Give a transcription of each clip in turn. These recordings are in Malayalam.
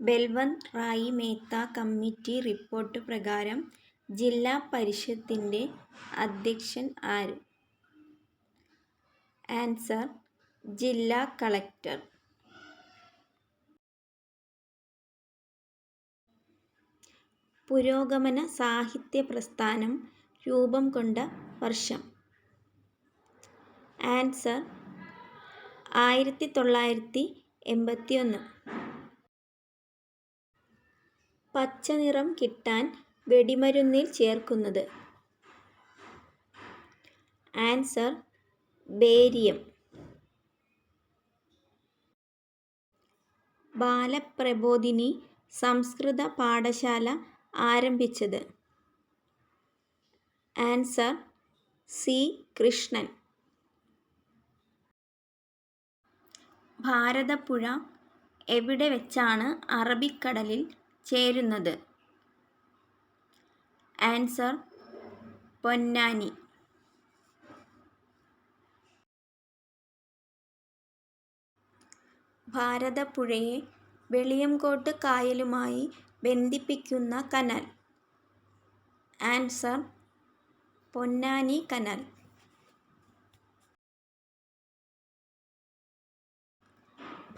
ബൽവന്ത് റായ് മേത്ത കമ്മിറ്റി റിപ്പോർട്ട് പ്രകാരം ജില്ലാ പരിഷത്തിന്റെ അധ്യക്ഷൻ ആര്? ആൻസർ ജില്ലാ കളക്ടർ. പുരോഗമന സാഹിത്യ പ്രസ്ഥാനം രൂപം കൊണ്ട വർഷം. ആൻസർ ആയിരത്തി തൊള്ളായിരത്തി എൺപത്തിയൊന്ന്. പച്ച നിറം കിട്ടാൻ വെടിമരുന്നിൽ ചേർക്കുന്നത്. Answer barium. ബാലപ്രബോധിനി സംസ്കൃത പാഠശാല ആരംഭിച്ചത്. Answer C. കൃഷ്ണൻ. ഭാരതപ്പുഴ എവിടെ വെച്ചാണ് അറബിക്കടലിൽ ചേരുന്നത്. ആൻസർ പൊന്നാനി. ഭാരതപ്പുഴയെ വെളിയംകോട്ട് കായലുമായി ബന്ധിപ്പിക്കുന്ന canal. Answer Ponnani canal.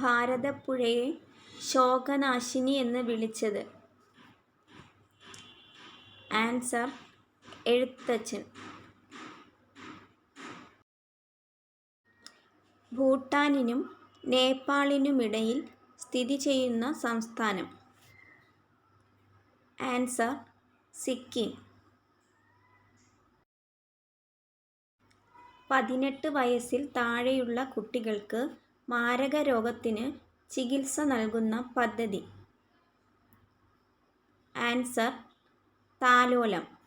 ഭാരതപ്പുഴയെ Shokanashini എന്ന് വിളിച്ചത്. ആൻസർ എഴുത്തച്ഛൻ. ഭൂട്ടാനിനും നേപ്പാളിനുമിടയിൽ സ്ഥിതി ചെയ്യുന്ന സംസ്ഥാനം. ആൻസർ സിക്കിം. പതിനെട്ട് വയസ്സിൽ താഴെയുള്ള കുട്ടികൾക്ക് മാരകരോഗത്തിന് ചികിത്സ നൽകുന്ന പദ്ധതി. ആൻസർ താലോലം.